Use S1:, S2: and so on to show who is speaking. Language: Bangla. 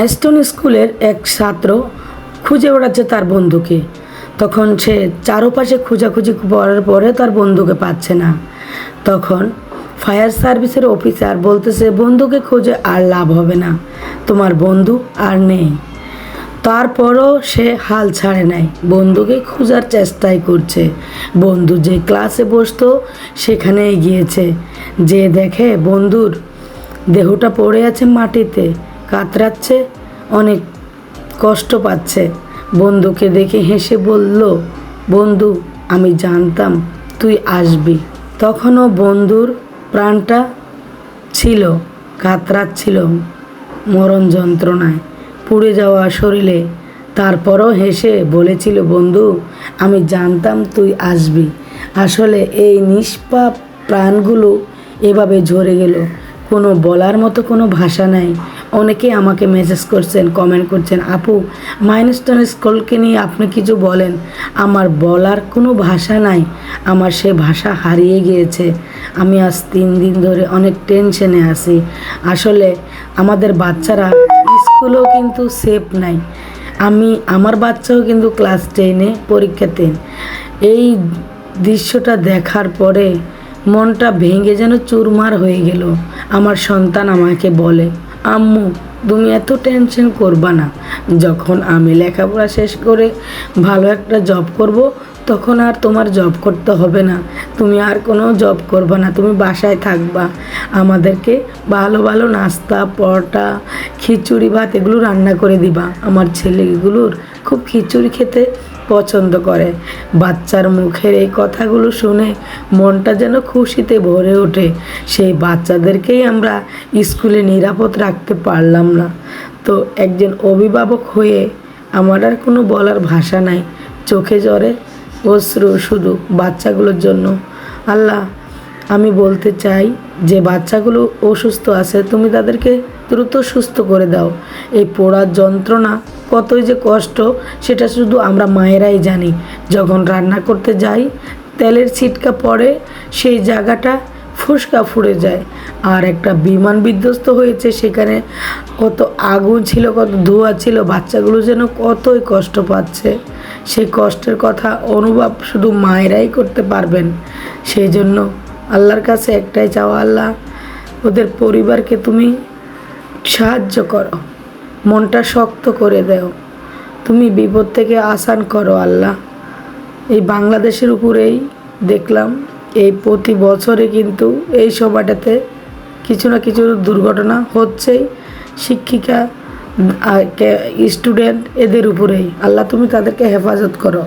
S1: স্টোন স্কুলের এক ছাত্র খুঁজে বেড়াচ্ছে তার বন্ধুকে। তখন সে চারপাশে খোঁজাখুঁজি করার পরে তার বন্ধুকে পাচ্ছে না। তখন ফায়ার সার্ভিসের অফিসার বলতেছে, বন্ধুকে খুঁজে আর লাভ হবে না। তোমার বন্ধু আর নেই। তারপরও সে হাল ছাড়ে নাই। বন্ধুকে খোঁজার চেষ্টাই করছে। বন্ধু যে ক্লাসে বসতো, সেখানেই গিয়েছে। যে দেখে বন্ধুর দেহটা পড়ে আছে মাটিতে কাতরাচ্ছে, অনেক কষ্ট পাচ্ছে। বন্ধুকে দেখে হেসে বলল, বন্ধু, আমি জানতাম তুই আসবি। তখনও বন্ধুর প্রাণটা ছিল, কাতরাচ্ছিল মরণ যন্ত্রণায়। পুড়ে যাওয়া শরীরে তারপরও হেসে বলেছিল, বন্ধু, আমি জানতাম তুই আসবি। আসলে এই নিষ্পাপ প্রাণগুলো এভাবে ঝরে গেল। কোনো বলার মতো কোনো ভাষা নাই। অনেকে আমাকে মেসেজ করছেন কমেন্ট করছেন, আপু মাইনস্টোন স্কুলকে নিয়ে আপনি কিছু বলেন। আমার বলার কোনো ভাষা নাই। আমার সে ভাষা হারিয়ে গিয়েছে। আমি আজ তিন দিন ধরে অনেক টেনশনে আছি। আসলে আমাদের বাচ্চারা স্কুলেও কিন্তু সেফ নাই। আমি, আমার বাচ্চাও কিন্তু ক্লাস টেনে পরীক্ষাতে এই দৃশ্যটা দেখার পরে মনটা ভেঙে যেন চুরমার হয়ে গেল। আমার সন্তান আমাকে বলে আম্মু, তুমি এত টেনশন করবা না। যখন আমি লেখাপড়া শেষ করে ভালো একটা জব করব, তখন আর তোমার জব করতে হবে না। তুমি আর কোনো জব করবা না, তুমি বাসায় থাকবা। আমাদেরকে ভালো ভালো নাস্তা, পরোটা, খিচুড়ি, ভাত এগুলো রান্না করে দিবা। আমার ছেলেগুলোর খুব খিচুড়ি খেতে পছন্দ করে। বাচ্চার মুখের এই কথাগুলো শুনে মনটা যেন খুশিতে ভরে ওঠে। সেই বাচ্চাদেরকেই আমরা স্কুলে নিরাপদ রাখতে পারলাম না। তো একজন অভিভাবক হয়ে আমার আর কোনো বলার ভাষা নাই। চোখে জ্বরে অশ্রু শুধু বাচ্চাগুলোর জন্য। আল্লাহ, আমি বলতে চাই যে বাচ্চাগুলো অসুস্থ আছে, তুমি তাদেরকে দ্রুত সুস্থ করে দাও। এই পোড়ার যন্ত্রণা কতই যে কষ্ট, সেটা শুধু আমরা মায়েরাই জানি। যখন রান্না করতে যাই, তেলের ছিটকা পড়ে, সেই জায়গাটা ফুসকা ফুড়ে যায়। আর একটা বিমান বিধ্বস্ত হয়েছে, সেখানে কত আগুন ছিল, কত ধোঁয়া ছিল, বাচ্চাগুলো যেন কতই কষ্ট পাচ্ছে। সেই কষ্টের কথা অনুভব শুধু মায়েরাই করতে পারবেন। সেই জন্য আল্লাহর কাছে একটাই চাওয়া, আল্লাহ, ওদের পরিবারকে তুমি সাহায্য করো। মনটা শক্ত করে দেও। তুমি বিপদ থেকে আসান করো আল্লাহ। এই বাংলাদেশের উপরেই দেখলাম, এই প্রতি বছরে কিন্তু এই সময়টাতে কিছু না কিছু দুর্ঘটনা হচ্ছেই শিক্ষিকা স্টুডেন্ট এদের উপরেই। আল্লাহ তুমি তাদেরকে হেফাজত করো।